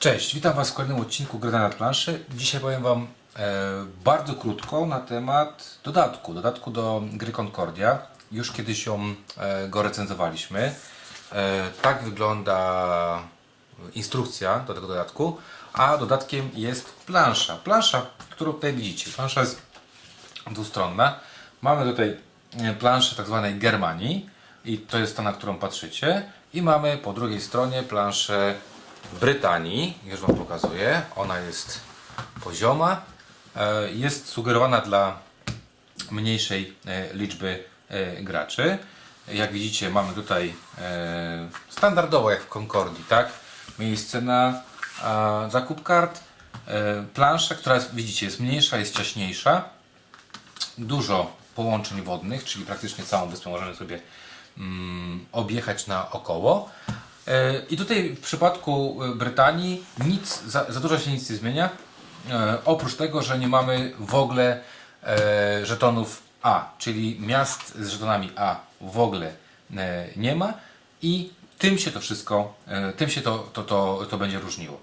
Cześć, witam Was w kolejnym odcinku Gry na planszy. Dzisiaj powiem Wam e, bardzo krótko na temat dodatku, dodatku do gry Concordia. Już kiedyś ją, e, go recenzowaliśmy. E, tak wygląda instrukcja do tego dodatku, a dodatkiem jest plansza. Plansza, którą tutaj widzicie. Plansza jest dwustronna. Mamy tutaj e, planszę tak zwanej Germanii i to jest ta, na którą patrzycie. I mamy po drugiej stronie planszę Brytanii. Już Wam pokazuję. Ona jest pozioma. E, Jest sugerowana dla mniejszej e, liczby e, graczy. Jak widzicie mamy tutaj standardowo jak w Concordii, tak? Miejsce na zakup kart. Plansza, która widzicie jest mniejsza, jest ciaśniejsza dużo połączeń wodnych, czyli praktycznie całą wyspę możemy sobie mm, objechać naokoło. E, I tutaj w przypadku e, Brytanii nic, za, za dużo się nic nie zmienia. E, oprócz tego, że nie mamy w ogóle e, żetonów A, czyli miast z żetonami A w ogóle e, nie ma i tym się to wszystko, e, tym się to, to, to, to będzie różniło.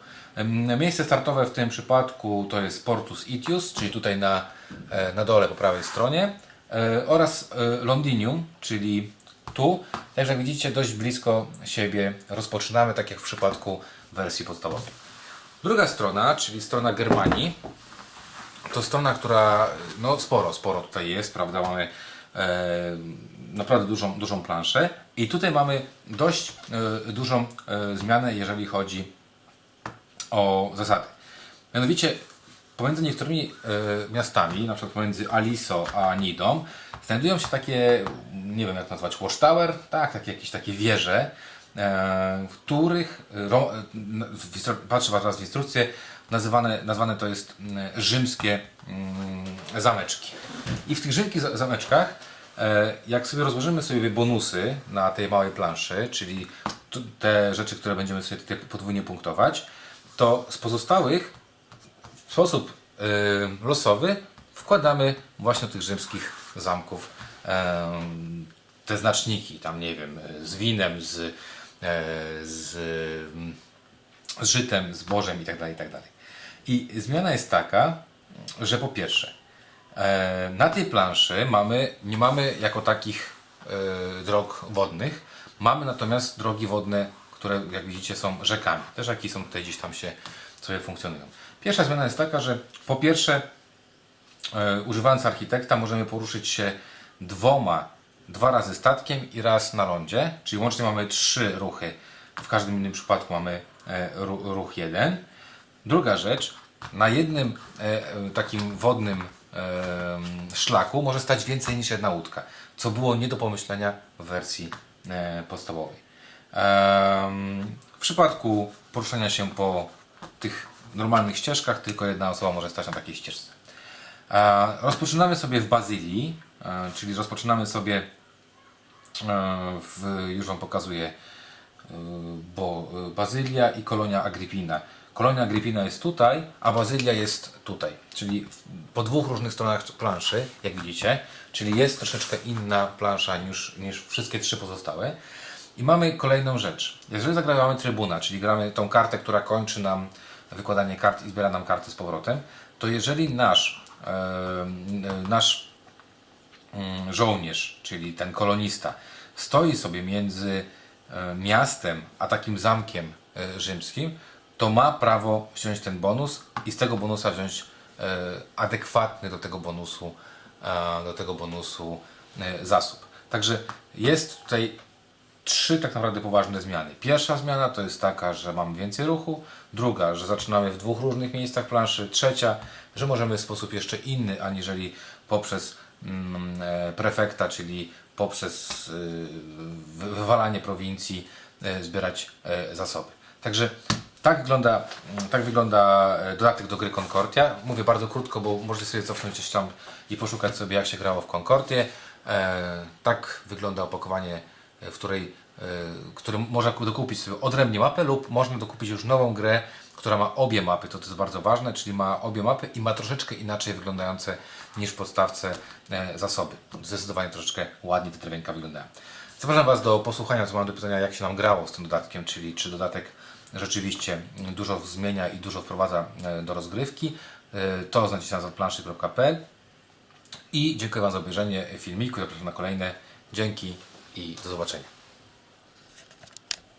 Miejsce startowe w tym przypadku to jest Portus Itius, czyli tutaj na, e, na dole po prawej stronie e, oraz e, Londinium, czyli tu. Także jak widzicie dość blisko siebie rozpoczynamy, tak jak w przypadku wersji podstawowej. Druga strona, czyli strona Germanii, to strona, która no sporo, sporo tutaj jest, prawda? Mamy e, naprawdę dużą, dużą planszę i tutaj mamy dość e, dużą e, zmianę, jeżeli chodzi o zasady. Mianowicie pomiędzy niektórymi e, miastami, na przykład pomiędzy Aliso a Nidą, znajdują się takie, nie wiem jak nazwać, watchtower, tak, takie jakieś takie wieże, e, w których, ro, e, w, patrzę teraz w instrukcję, nazywane, nazwane to jest mm, rzymskie mm, zameczki. I w tych rzymskich za- zameczkach, e, jak sobie rozłożymy sobie bonusy na tej małej planszy, czyli te rzeczy, które będziemy sobie tutaj podwójnie punktować, to z pozostałych sposób y, losowy wkładamy właśnie do tych rzymskich zamków em, te znaczniki, tam nie wiem, z winem, z, e, z, mm, z żytem, z bożem itd., itd. I zmiana jest taka, że po pierwsze, e, na tej planszy mamy, nie mamy jako takich e, drog wodnych, mamy natomiast drogi wodne, które jak widzicie są rzekami. Te rzeki są tutaj gdzieś tam się sobie funkcjonują. Pierwsza zmiana jest taka, że po pierwsze e, używając architekta możemy poruszyć się dwoma, dwa razy statkiem i raz na lądzie, czyli łącznie mamy trzy ruchy. W każdym innym przypadku mamy e, ru- ruch jeden. Druga rzecz, na jednym e, takim wodnym szlaku może stać więcej niż jedna łódka, co było nie do pomyślenia w wersji podstawowej. W przypadku poruszania się po tych normalnych ścieżkach, tylko jedna osoba może stać na takiej ścieżce. E, Rozpoczynamy sobie w Bazylii, e, czyli rozpoczynamy sobie, e, w, już Wam pokazuję, bo Bazylia i Kolonia Agrippina. Kolonia Agrippina jest tutaj, a Bazylia jest tutaj, czyli po dwóch różnych stronach planszy, jak widzicie, czyli jest troszeczkę inna plansza niż, niż wszystkie trzy pozostałe. I mamy kolejną rzecz. Jeżeli zagramy trybuna, czyli gramy tą kartę, która kończy nam wykładanie kart i zbiera nam karty z powrotem, to jeżeli nasz, e, nasz mm, żołnierz, czyli ten kolonista, stoi sobie między e, miastem a takim zamkiem e, rzymskim, to ma prawo wziąć ten bonus i z tego bonusa wziąć e, adekwatny do tego bonusu, do tego bonusu zasób. Także jest tutaj trzy tak naprawdę poważne zmiany. Pierwsza zmiana to jest taka, że mamy więcej ruchu, druga, że zaczynamy w dwóch różnych miejscach planszy, trzecia, że możemy w sposób jeszcze inny, aniżeli poprzez mm, e, prefekta, czyli poprzez y, wy- wywalanie prowincji e, zbierać e, zasoby. Także tak wygląda, mm, tak wygląda dodatek do gry Concordia. Mówię bardzo krótko, bo możecie sobie cofnąć gdzieś tam i poszukać sobie jak się grało w Concordię. E, tak wygląda opakowanie, w której, e, którym można dokupić sobie odrębnie mapę lub można dokupić już nową grę, która ma obie mapy, to, to jest bardzo ważne, czyli ma obie mapy i ma troszeczkę inaczej wyglądające niż w podstawce e, zasoby. Zdecydowanie troszeczkę ładniej te drewienka wyglądają. Zapraszam Was do posłuchania, co mam do pytania, jak się nam grało z tym dodatkiem, czyli czy dodatek rzeczywiście dużo zmienia i dużo wprowadza e, do rozgrywki. E, To znajdziecie na planszy.pl i dziękuję Wam za obejrzenie filmiku. Zapraszam na kolejne. Dzięki i do zobaczenia.